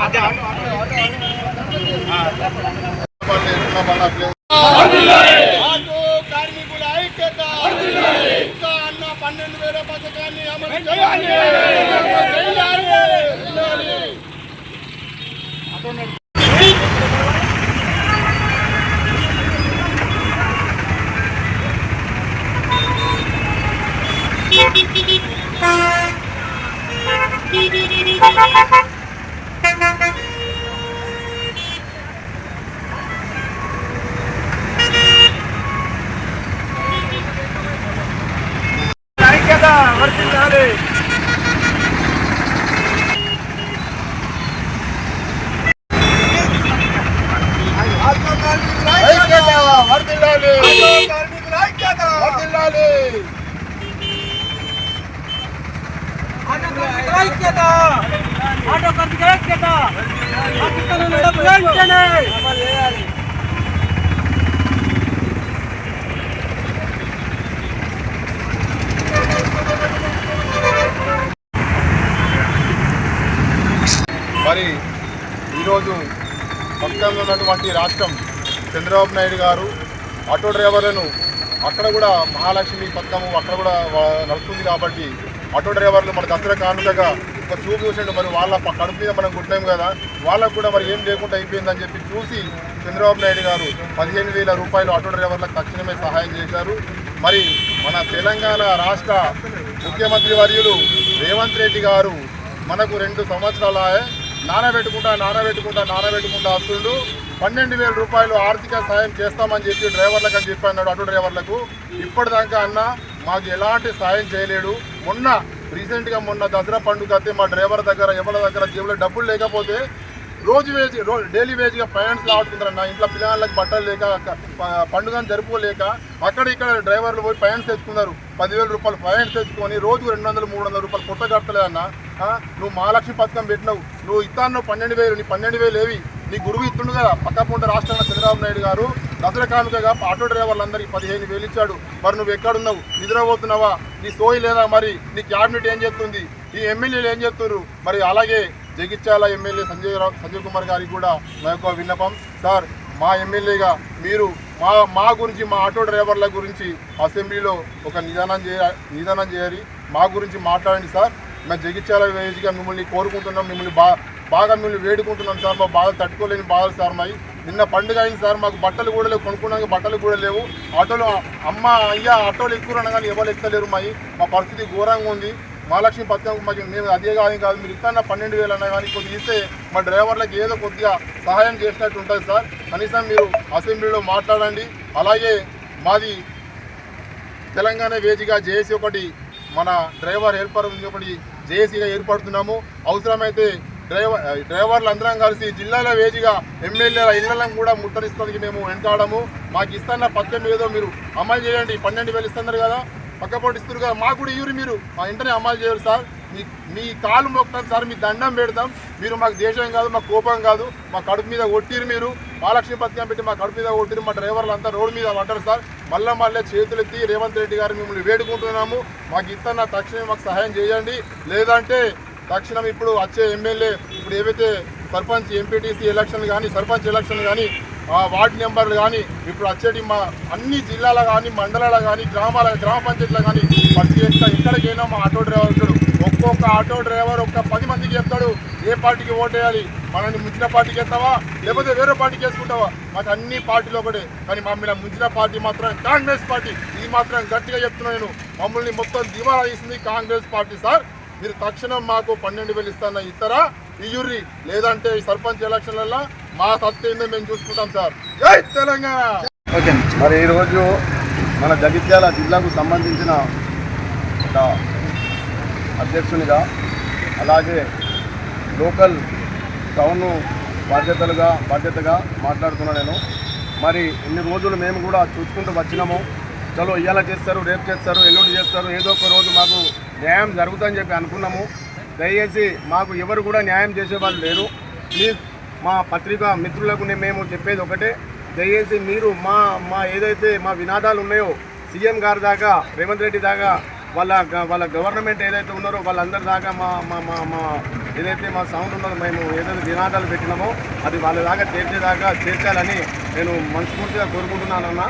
మధ్య అన్న పన్నెండు వేల పథకాన్ని అమలు చేయాలి చేయాలి చేయాలి ఐక్యత వర్తించాలి ఆటో కార్మికుల ఐక్యత వర్ధిల్లాలి. ఆటో కార్మికుల ఐక్యత వర్ధిల్లాలి. ఆటో కార్మికుల ఐక్యత ఆటో కార్మికుల ఐక్యత పాకిస్తాన్ డబ్బులు వెంటనే మరి ఈరోజు పక్కన ఉన్నటువంటి రాష్ట్రం చంద్రబాబు నాయుడు గారు ఆటో డ్రైవర్లను అక్కడ కూడా మహాలక్ష్మి పథకము అక్కడ కూడా నడుస్తుంది కాబట్టి ఆటో డ్రైవర్లు మన దసరా కానుకగా ఒక చూపు చూసాడు. మరి వాళ్ళ కడుపు మీద మనం గుట్టాం కదా వాళ్ళకు కూడా మరి ఏం లేకుండా అయిపోయిందని చెప్పి చూసి చంద్రబాబు నాయుడు గారు పదిహేను వేల రూపాయలు ఆటో డ్రైవర్లకు తక్షణమే సహాయం చేశారు. మరి మన తెలంగాణ రాష్ట్ర ముఖ్యమంత్రి వర్యులు రేవంత్ రెడ్డి గారు మనకు రెండు సంవత్సరాల నానబెట్టుకుంటా నానబెట్టుకుంటా నానబెట్టుకుంటా వస్తుండు పన్నెండు వేల రూపాయలు ఆర్థిక సాయం చేస్తామని చెప్పి డ్రైవర్లకు అని చెప్పి అన్నాడు ఆటో డ్రైవర్లకు. ఇప్పటిదాకా అన్న మాకు ఎలాంటి సాయం చేయలేడు. మొన్న రీసెంట్గా మొన్న దసరా పండుగ అయితే మా డ్రైవర్ దగ్గర ఎవరి దగ్గర జేబులో డబ్బులు లేకపోతే రోజు వేజ్ డైలీ వేజ్గా ఫైనాన్స్ ఆడుకుంటారన్న ఇంట్లో పిల్లలకు బట్టలు లేక పండుగను జరుపుకోలేక అక్కడ ఇక్కడ డ్రైవర్లు పోయి ఫైనాన్స్ తెచ్చుకున్నారు పదివేల రూపాయలు ఫైనాన్స్ తెచ్చుకొని రోజు రెండు వందలు మూడు వందల రూపాయలు కొత్త కట్టలేదన్న నువ్వు మహాలక్ష్మి పథకం పెట్టినావు. నువ్వు ఇస్తాను పన్నెండు వేలు నీ పన్నెండు వేలు ఏవి? నీ గురువు ఇస్తుండు కదా పక్క రాష్ట్రంలో చంద్రబాబు నాయుడు గారు దసరా కానుకగా ఆటో డ్రైవర్లందరికీ పదిహేను వేలు ఇచ్చాడు. మరి నువ్వు ఎక్కడున్నావు? నిద్రపోతున్నావా? నీ సోయి లేదా మరి? నీ క్యాబినెట్ ఏం చేస్తుంది? ఈ ఎమ్మెల్యేలు ఏం చేస్తున్నారు? మరి అలాగే జగిత్యాల ఎమ్మెల్యే సంజయ్ రావు సంజయ్ కుమార్ గారికి కూడా మా యొక్క విన్నపం. సార్ మా ఎమ్మెల్యేగా మీరు మా మా గురించి మా ఆటో డ్రైవర్ల గురించి అసెంబ్లీలో ఒక నిదానం చేయ నిదానం చేయాలి. మా గురించి మాట్లాడండి సార్. మేము జగిత్యాల వేదికగా మిమ్మల్ని కోరుకుంటున్నాం మిమ్మల్ని బా బాగా మిమ్మల్ని వేడుకుంటున్నాం సార్. మా బాధలు తట్టుకోలేని బాధలు సార్ మావి నిన్న పండుగ అయింది సార్ మాకు బట్టలు కూడా లేవు కొనుక్కోడానికి బట్టలు కూడా లేవు. ఆటోలు అమ్మ అయ్యా ఆటోలు ఎక్కువ కానీ ఎవరు ఎక్కలేరు మావి మా పరిస్థితి ఘోరంగా ఉంది. మహాలక్ష్మి పథకం మాకు మేము అదే కాదు. కాదు మీరు ఇస్తాన్న పన్నెండు వేలు అన్నా కానీ కొద్దిగా ఇస్తే మా డ్రైవర్లకు ఏదో కొద్దిగా సహాయం చేసినట్టు ఉంటుంది సార్. కనీసం మీరు అసెంబ్లీలో మాట్లాడండి. అలాగే మాది తెలంగాణ వేదిగా జేఏసీ ఒకటి మన డ్రైవర్ హెల్పర్ ఒకటి జేఏసీగా ఏర్పడుతున్నాము. అవసరమైతే డ్రైవర్ డ్రైవర్లు అందరం కలిసి జిల్లాల వేదిగా ఎమ్మెల్యేల ఇళ్ళను కూడా ముట్టడిస్తానికి మేము వెంటాడము మాకు ఇస్తున్న పథకం ఏదో మీరు అమలు చేయండి. పన్నెండు వేలు ఇస్తున్నారు కదా. పక్కపోటు ఇస్తారు కదా మాకు కూడా ఇవ్వరు మీరు. మా ఇంటనే అమలు చేయరు సార్. మీ మీ కాలు మొక్కుతాం సార్ మీ దండం పెడతాం. మీరు మాకు దేశం కాదు మా కోపం కాదు. మా కడుపు మీద కొట్టిరు మీరు. మహాలక్ష్మి పథకం పెట్టి మా కడుపు మీద కొట్టిరు. మా డ్రైవర్లు అంతా రోడ్డు మీద పడ్డారు సార్. మళ్ళా మళ్ళీ చేతులు ఎత్తి రేవంత్ రెడ్డి గారు మిమ్మల్ని వేడుకుంటున్నాము. మాకు ఇస్తున్న తక్షణమే మాకు సహాయం చేయండి. లేదంటే తక్షణం ఇప్పుడు వచ్చే ఎమ్మెల్యే ఇప్పుడు ఏవైతే సర్పంచ్ ఎంపీటీసీ ఎలక్షన్ కానీ సర్పంచ్ ఎలక్షన్ కానీ వార్డు నెంబర్లు కానీ ఇప్పుడు వచ్చేటి మా అన్ని జిల్లాల కానీ మండలాల కానీ గ్రామాల గ్రామ పంచాయతీలు కానీ ప్రతి ఎక్క- ఎక్కడికైనా మా ఆటో డ్రైవర్ ఉంటాడు. ఒక్కొక్క ఆటో డ్రైవర్ ఒక్క పది మందికి చెప్తాడు ఏ పార్టీకి ఓటేయాలి మనల్ని ముంచిన పార్టీకి వేస్తావా? లేకపోతే వేరే పార్టీకి వేసుకుంటావా? మాకు అన్ని పార్టీలు ఒకటే. కానీ మమ్మల్ని ముంచిన పార్టీ మాత్రం కాంగ్రెస్ పార్టీ. ఇది మాత్రం గట్టిగా చెప్తున్నా నేను. మమ్మల్ని మొత్తం దివాలా తీసింది కాంగ్రెస్ పార్టీ సార్. మీరు తక్షణం మాకు పన్నెండు వేలు ఇస్తాన ఇస్తారా ఇయ్యుర్రి లేదంటే ఈ సర్పంచ్ ఎలక్షన్లలో మా సత్యందో మేము చూసుకుంటాం సార్. జై తెలంగాణ! మరి ఈరోజు మన జగిత్యాల జిల్లాకు సంబంధించిన ఒక అధ్యక్షునిగా అలాగే లోకల్ టౌన్ బాధ్యతలుగా బాధ్యతగా మాట్లాడుతున్నా నేను. మరి ఇన్ని రోజులు మేము కూడా చూసుకుంటూ వచ్చినాము. చలో ఇవాళ చేస్తారు రేపు చేస్తారు ఎల్లుండి చేస్తారు ఏదో ఒక రోజు మాకు న్యాయం జరుగుతుందని చెప్పి అనుకున్నాము. దయచేసి మాకు ఎవరు కూడా న్యాయం చేసేవాళ్ళు లేరు. ప్లీజ్ మా పత్రికా మిత్రులకు మేము చెప్పేది ఒకటే. దయచేసి మీరు మా మా ఏదైతే మా వినాదాలు ఉన్నాయో సీఎం గారి దాకా రేవంత్ రెడ్డి దాకా వాళ్ళ వాళ్ళ గవర్నమెంట్ ఏదైతే ఉన్నారో వాళ్ళందరి దాకా మా మా మా మా ఏదైతే మా సౌండ్ ఉన్నదో మేము ఏదైతే నినాదాలు పెట్టినామో అది వాళ్ళ దాకా చేర్చేదాకా చేర్చాలని నేను మనస్ఫూర్తిగా కోరుకుంటున్నానన్నా.